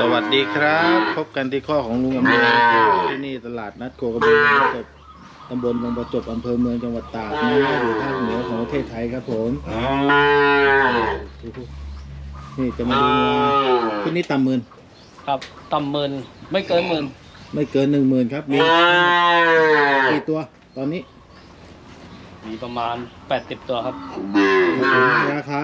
สวัสดีครับ พบกันที่ข้อของลุงอำนวยนะครับที่นี่ตลาดนัดโคกระบือจังหวัดตำบลบางประจบอำเภอเมืองจังหวัดตากนะอยู่ภาคเหนือของประเทศไทยครับผมนี่จะมาดูงาขึ้นนี่ต่ำหมื่นครับต่ำหมื่นไม่เกินหมื่นไม่เกินหนึ่งหมื่นครับมีกี่ตัวตอนนี้ มีประมาณ80ตัวครับราคา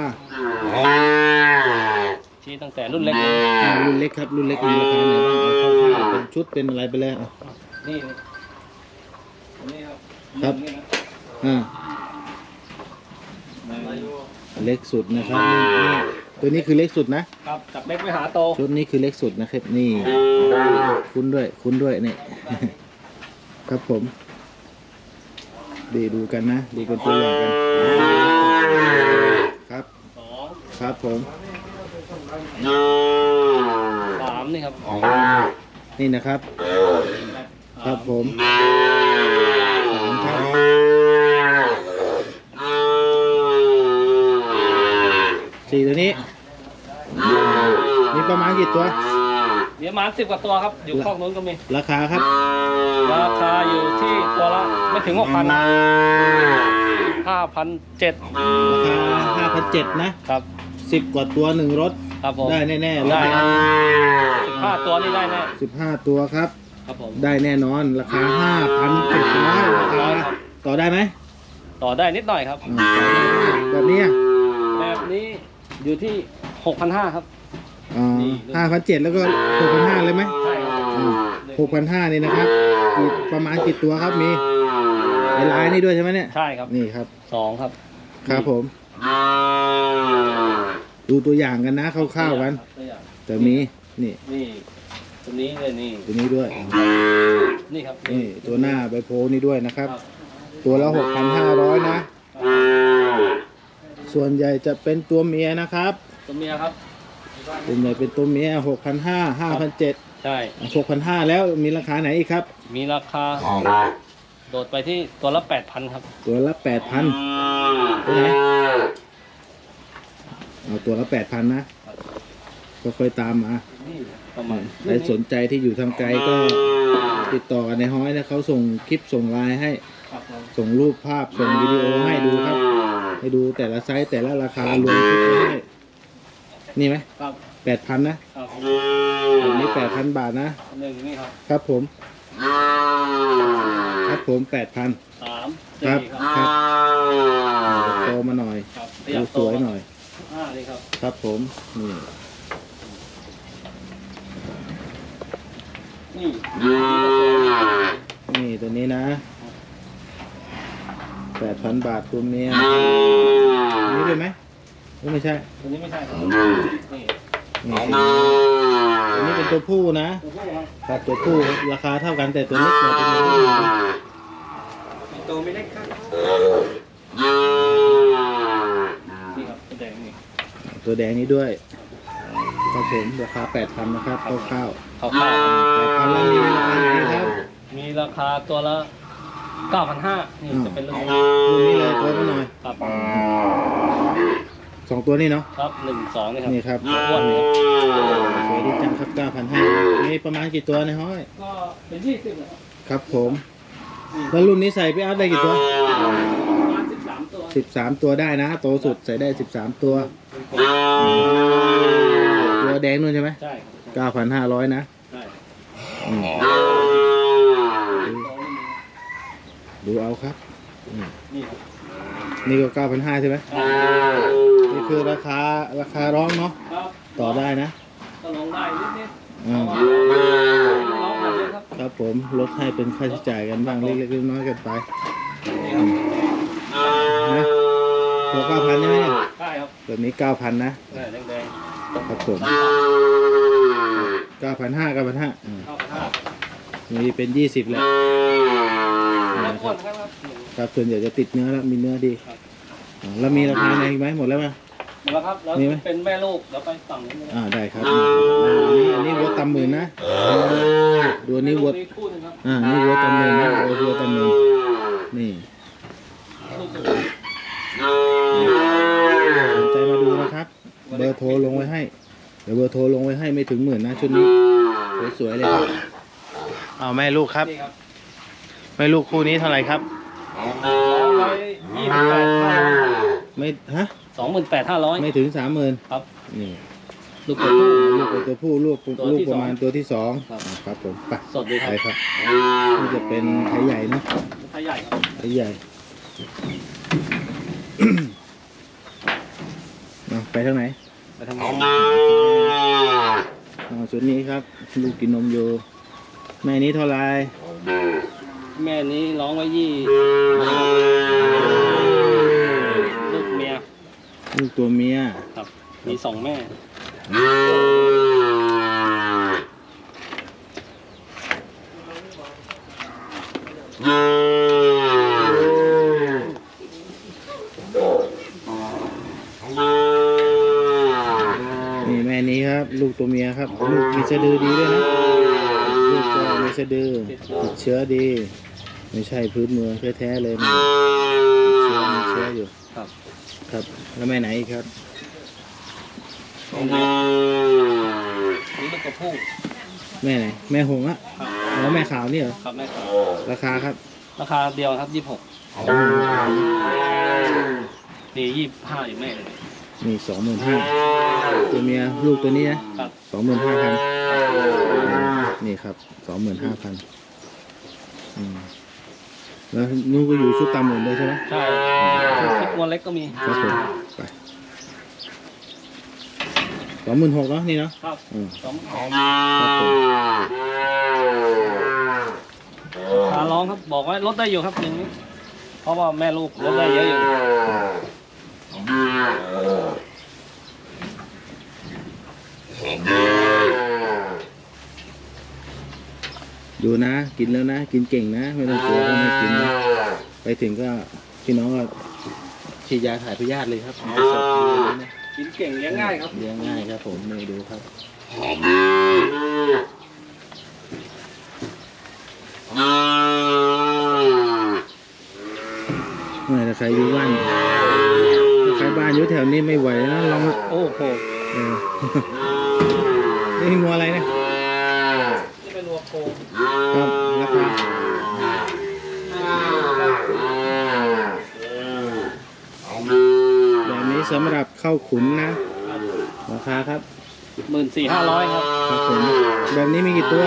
ที่ตั้งแต่รุ่นเล็กอ่ารุ่นเล็กครับ รุ่นเล็กมีราคาไหนบ้างเอาคร่าวๆเป็นชุดเป็นอะไรไปเลยอะ นี่นี่ครับครับ นี่นะอ่าเล็กสุดนะครับนี่นี่ตัวนี้คือเล็กสุดนะครับจากเล็กไปหาโตชุดนี้คือเล็กสุดนะครับนี่คุ้นด้วยคุ้นด้วยนี่ ครับผม ดีดูกันนะดูเป็นตัวอย่างกัน ครับสองครับผม สามนี่ครับนี่นะครับ ครับผมสามครับสี่ตัวนี้ มีประมาณกี่ตัวมีประมาณสิบกว่าตัวครับ อยู่ข้อกนู้นก็มี ราคาครับ ราคาอยู่ที่ตัวละไม่ถึงหกพันห้าพันเจ็ดราคาห้าพันเจ็ดนะครับสิบกว่าตัวหนึ่งรถ ครับผมได้แน่ๆได้ราคคารับสิบห้าตัวนี่ได้แน่สิบห้าตัวครับ ครับผมได้แน่นอนราคาห้าพันเจ็ดร้อยราคาต่อได้ไหมต่อได้นิดหน่อยครับ อ่าแบบนี้อะแบบนี้อยู่ที่หกพันห้าครับห้าพันเจ็ดแล้วก็หกพันห้าเลยไหมใช่ครับหกพันห้านี่นะครับกี่ประมาณกี่ตัวครับมีในลายนี่ด้วยใช่ไหมเนี่ยใช่ครับนี่ครับ สองครับครับผม ดูตัวอย่างกันนะคร่าวๆกัน ตัวอย่างแต่มีนี่นี่ตัวนี้เลยนี่ตัวนี้ด้วยนี่ครับนี่ตัวหน้าใบโพนี่ด้วยนะครับครับ ตัวละหกพันห้าร้อยนะ ส่วนใหญ่จะเป็นตัวเมียนะครับตัวเมียครับ ส่วนใหญ่เป็นตัวเมียหกพันห้าห้าพันเจ็ดใช่ หกพันห้าแล้วมีราคาไหนอีกครับ มีราคา โดดไปที่ตัวละแปดพันครับ ตัวละแปดพันตัวไหน เอาตัวละแปดพันนะก็ค่อยตามมานี่ประมาณใครสนใจที่อยู่ทางไกลก็ติดต่อกันในห้อยนะเขาส่งคลิปส่งไลน์ให้ครับผมส่งรูปภาพส่งวิดีโอให้ดูครับ ให้ดูแต่ละไซส์แต่ละราคารวมชุดไว้ให้ นี่ไหมครับแปดพันนะครับอันนี้แปดพันบาทนะหนึ่งนี่ครับ ครับผม ครับผมแปดพันสามครัสี่บครับครับโตมาหน่อยครับขดูยับสตัววยหน่อยห้านี่ ครับครับผม นี่ นี่นี่ตัวนี้นะแปดพันบาทตัวเมียอันนี้ด้วยไหมโอ้ไม่ใช่ ตัวนี้ไม่ใช่ครับนี่นี่ตัวนี้เป็นตัวผู้นะ ตัวผู้ครับครับตัวผู้ราคาเท่ากันแต่ตัวเล็กกว่าตัวนี้ ตัวไม่เล็กครับ ตัวแดงนี้ด้วยครับผมราคาแปดพันนะครับคร่าวขาวๆแปดพันแล้วมีราคาไหนครับๆมีราคาตัวละเก้าพันห้านี่จะเป็นรุ่นนี้รุ่นนี้เลยตัวมาหน่อยครับสองตัวนี้เนาะครับหนึ่งสองนี่ครับนี่ครับอ้วนนี่ครับสวยดีจังครับเก้าพันห้ามีประมาณกี่ตัวในห้อย ก็เป็นยี่สิบนะครับครับผม แล้วรุ่นนี้ใส่ไปอัพได้กี่ตัวประมาณ สิบสามตัวสิบสามตัวได้นะ โตสุดใส่ได้สิบสามตัว ตัวแดงนู่นใช่ไหมใช่ครับเก้าพันห้าร้อยนะใช่อืมดูเอาครับอืมนี่ครับนี่ก็เก้าพันห้าใช่ไหมครับนี่คือราคาราคาร้องเนาะครับต่อได้นะก็ลงได้นิดนิดอืมลองมาเลยครับครับผมลดให้เป็นค่าใช้จ่ายกันบ้างเล็กๆน้อยๆกันไป นี่ครับนะ ตัวเก้าพันใช่ไหมเนี่ยใช่ครับแบบนี้เก้าพันนะแดงแดงครับผมเก้าพันห้าเก้าพันห้าๆเข้าไปห้ามีเป็นยี่สิบแหละแล้วอ้วนครับครับครับส่วนใหญ่จะติดเนื้อแล้วมีเนื้อดีครับอ่าแล้วมีราคาไหนอีกไหมหมดแล้วไหมหมดแล้วครับแล้วมีไหมเป็นแม่ลูกแล้วไปฝั่งนี้เลยอ่าได้ครับอันนี้อันนี้วัวตำหมื่นนะดูอันนี้วัวมีคู่หนึงครับอ่านี่วัวตำหมื่นนะวัววัวตำหมื่นนี่ลูกตัว สนใจมาดูนะครับ เบอร์โทรลงไว้ให้ เดี๋ยวเบอร์โทรลงไว้ให้ไม่ถึงหมื่นนะชุดนี้ สวยๆเลยครับเอาแม่ลูกครับ นี่ครับแม่ลูกคู่นี้เท่าไหร่ครับสองร้อยยี่สิบแปดห้าร้อยไม่ฮะ สองหมื่นแปดห้าร้อย ไม่ถึงสามหมื่นครับ นี่ลูกตัวผู้ ลูกเป็นตัวผู้ลูกตัวลูกที่ประมาณสองตัวที่สองครับอ่าครับผมไปสดดีคไปรับครับนี่จะเป็นไทยใหญ่เนอะไทยใหญ่ครับไทยใหญ่ เอา ไปทางไหนไปทำไมเอาชุดนี้ครับลูกกินนมอยู่ แม่นี้เท่าไหรแม่นี้ร้องไว้ยี่ลูกเมียลูกตัวเมียครับมีสองแม่ นี่แม่นี้ครับ ลูกตัวเมียครับลูกมีสะดือดีด้วยนะลูกก็มีสะดือติดเชื้อดี ไม่ใช่พื้นเมืองแท้ๆเลยมันติดเชื้อมีเชื้ออยู่ครับ ครับแล้วแม่ไหนอีกครับนี่ลูกกระพู้แม่ไหนแม่หงส์อะครับแล้วแม่ขาวนี่เหรอครับแม่ครับราคาครับ ราคาเดียวครับยี่สิบหกนี่ยี่สิบห้าอยู่แม่เลย นี่สองหมื่นห้าตัวเมียลูกตัวนี้นะครับ สองหมื่นห้าพันนี่ครับสองหมื่นห้าพันแล้วนุ่นก็อยู่ชุดตามหมดเลยใช่ไหมใช่ชุดงวนเล็กก็มี ครับผมไปสองหมื่นหกเนาะนี่เนาะครับอืมสองครับผมขาร้องครับบอกว่าลดได้อยู่ครับอย่างนี้เพราะว่าแม่ลูกลดได้เยอะอยู่ ดูนะ กินแล้วนะ กินเก่งนะ ไม่ต้องกลัวว่าไม่กินนะไปถึงก็พี่น้องก็ฉีดยาถ่ายพยาธิเลยครับเอาสดดูเลยนะกินเก่งเลี้ยงง่ายครับเลี้ยงง่ายครับ ผมนี่ดูครับเมื่อถ้าใครอยู่บ้านถ้าใครบ้าน อยู่แถวนี้ไม่ไหวนะลองอะโอ้โหเออนี่งัวอะไรนะนี่เป็นวัวโคครับราคาแบบนี้สำหรับเข้าขุนนะราคาครับหมื่นสี่ห้าร้อยครับครับผมแบบนี้มีกี่ตัว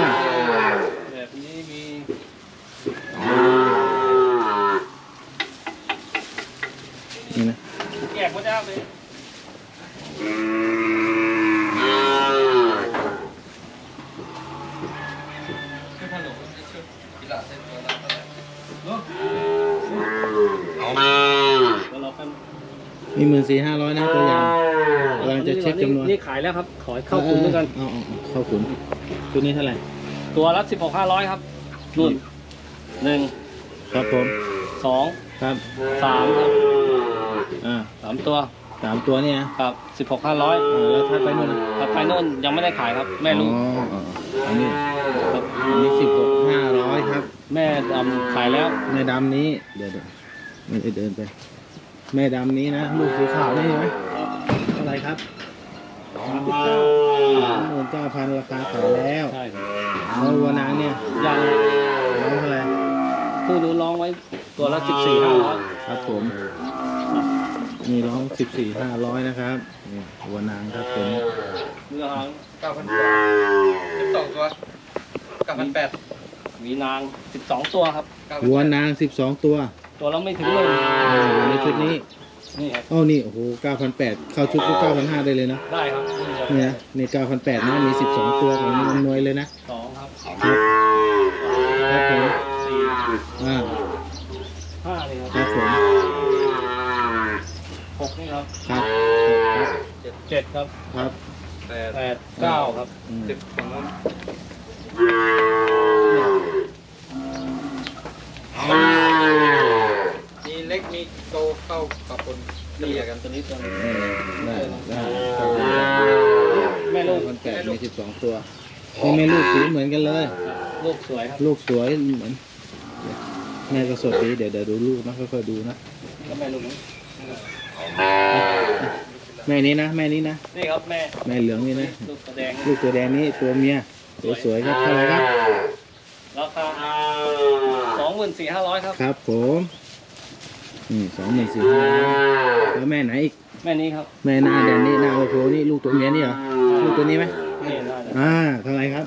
แบบนี้มี นี่นะ แยกไม่ได้เลยแล้วเราเป็น มีหมื่นสี่ห้าร้อยนะตัวอย่างกำลังจะเช็คจำนวน นี่ ขายแล้วครับขอให้เข้าคุณด้วยกันเอาเอาเอาเข้าขุนชุดนี้เท่าไหร่ตัวละสิบหกห้าร้อยครับนุ่นหนึ่งครับผมสองครับสามครับอ่าสามตัวสามตัวเนี่ยนะครับสิบหกห้าร้อยอ่าแล้วถ้าไปนู่นนะถัดไปนู่นยังไม่ได้ขายครับ แม่ลูกอ๋ออ๋ออันนี้ครับอันนี้สิบหกห้าร้อยครับ แม่ดำขายแล้ว แม่ดำนี้เดี๋ยวเดี๋ยวไม่ได้เดินไป แม่ดำนี้นะ ลูกสีขาวนี่ใช่ไหมเท่าไหร่ครับ สามหมื่นเก้าพันราคาขายแล้วใช่ครับแล้ววัวนางเนี่ยยังร้องเท่าไหร่ผู้นู้นร้องไว้ตัวละสิบสี่ห้าร้อยครับผมนี่ร้องสิบสี่ห้าร้อยนะครับนี่วัวนางครับผมเรือหางเก้าพันสิบสองตัวเก้าพันแปดมีนางสิบสองตัวครับวัวนางสิบสองตัว ตัวละไม่ถึงหมื่นอ่าในชุดนี้ นี่ครับ อ้าวนี่โอ้โหเก้าพันแปดเข้าชุดก็เก้าพันห้าได้เลยนะ ได้ครับนี่นะนี่เก้าพันแปดนะมีสิบสองตัวของมันนวยเลยนะสองครับครับครับผมสี่อ่าห้าเลยคครัรับบผมหกนี่ครับครับครับเจ็ดครับครับแปดแปดเก้าครับอืม สิบสองนู้นมีเล็กมีโตเข้า กับคนเรียกันตัวนี้ตัวนี้ได้ได้แม่ลูกพันแปดมีสิบสองตัวนี่แม่ลูกสีเหมือนกันเลย ลูกสวยครับลูกสวยเหมือนแม่ก็สดดีเดี๋ยวเดี๋ยวดูลูกนะค่อยๆดูนะก็แม่ลูกนี้แม่นี้นะแม่นี้นะนี่ครับแม่แม่เหลืองนี่นะลูกแดงลูกตัวแดงนี้ตัวเมียสวยๆครับเท่าไหร่ครับราคาสองหมื่นสี่ห้าร้อยครับครับผม นี่สองหมื่นสี่ห้าแล้วแม่ไหนอีก แม่นี้ครับ แม่หน้าแดงนี่หน้าโอโคนี่ลูกตัวเมียนี่เหรอ ลูกตัวนี้ไหมนี่ได้เลยอ่าเท่าไหร่ครับ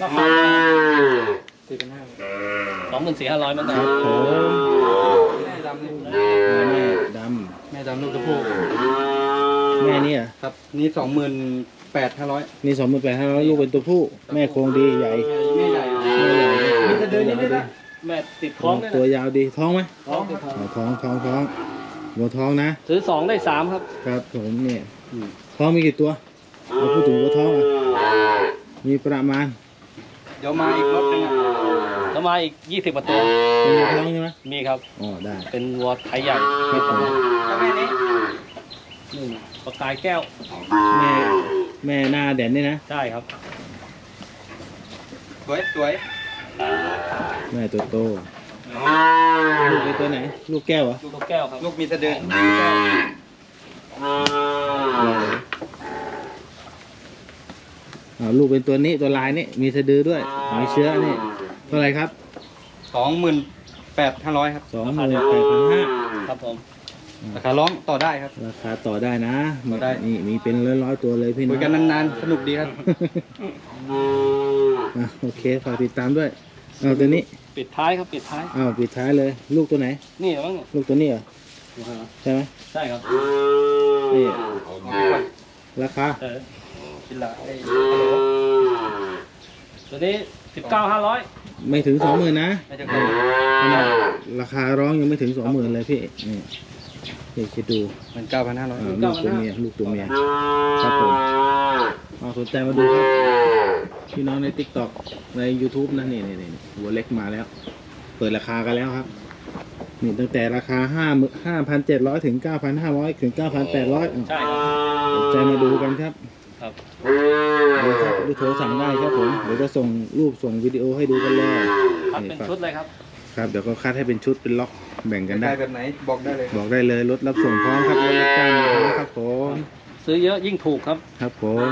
ราคาสี่พันห้าสองหมื่นสี่ห้าร้อยเหมือนคกัรันบผมแม่ดำนี่แม่ดแม่ดำลูกตะพูำแม่นี่เหรอ ครับ นี่สองหมื่นแปดห้าร้อยนี่สองหมื่นแปดห้าร้อยลูกเป็นตัวผู้ แม่โครงดีใหญ่แม่ใหญ่แม่ใหญ่มีจะเดินนิดๆนะ แม่ติดท้องด้วยตัวนะยาวดีท้องไหมท้องติดท้องอ๋อท้องท้องท้องหัวท้องนะซื้อสองได้สามครับ ครับผมเนี่ยท้องมีกี่ตัวเราพูดถึงหัวท้องอะมีประมาณเดี๋ยวมาอีกรถหนึงอะแล้วมาอีกยี่สิบกว่าตัวเป็นหัวท้องใช่ไหมมีครับ อ๋อได้เป็นวัวไทยใหญ่ครับผมแล้วแม่นี้นี่ประกายแก้วแม่แม่หน้าแดนนี่นะ ใช่ครับ สวยสวย แม่ตัวโตลูกเป็นตัวไหน ลูกแก้วเหรอลูกแก้วครับลูกมีสะดืออ่าลูกเป็นตัวนี้ตัวลายนี่มีสะดือด้วยมีเชื้อนี่เท่าไหรครับสองหมื่นแปดห้าร้อยครับสองหมื่นแปดพันห้าครับผมราคาร้องต่อได้ครับ ราคาต่อได้นะต่อได้ นี่มีเป็นร้อยร้อยๆตัวเลยพี่น้คุอยงกันนานๆ สนุกดีครับ อะโอเคฝากติดตามด้วย เอาตัวนี้ปิดท้ายครับปิดท้ายอ้าวปิดท้ายเลย ลูกตัวไหน นี่มั้งเนี่ยลูกตัวนี้เหรอใช่ไหมใช่ครับนี่ราคาเออกินละไอ้ตัวนี้สิบเก้าห้าร้อยไม่ถึงสองหมื่นนะน่าจะเกินขนาดราคาร้องยังไม่ถึงสองหมื่นเลยพี่นี่พี่คิดดูเหมือนเก้าพันห้าร้อยอ่าลูกตัวเมียลูกตัวเมียครับผมเอาสนใจมาดูครับ พี่น้องใน t ิ k t o k ใน YouTube นะนี่นี่นี่หัวเล็กมาแล้ว เปิดราคากันแล้วครับนี่ตั้งแต่ราคาห้าห้าพันเจ็ดร้อยถึงเก้าพันห้าร้อยถึงเก้าพันแปดร้อยใช่ครับสนใจมาดูกันครับ ครับดูครับดูโทรสั่งได้ครับผมเดี๋ยวจะส่งรูปส่งวิดีโอให้ดูกันเลยคัดเป็นชุดเลยครับ ครับเดี๋ยวก็คัดให้เป็นชุดเป็นล็อกแบ่งกันได้ได้แบบไหนบอกได้เลยบอกได้เลยรถรับส่งพร้อมครับรถรับจ้างพร้อมครับผมซื้อเยอะยิ่งถูกครับ ครับผม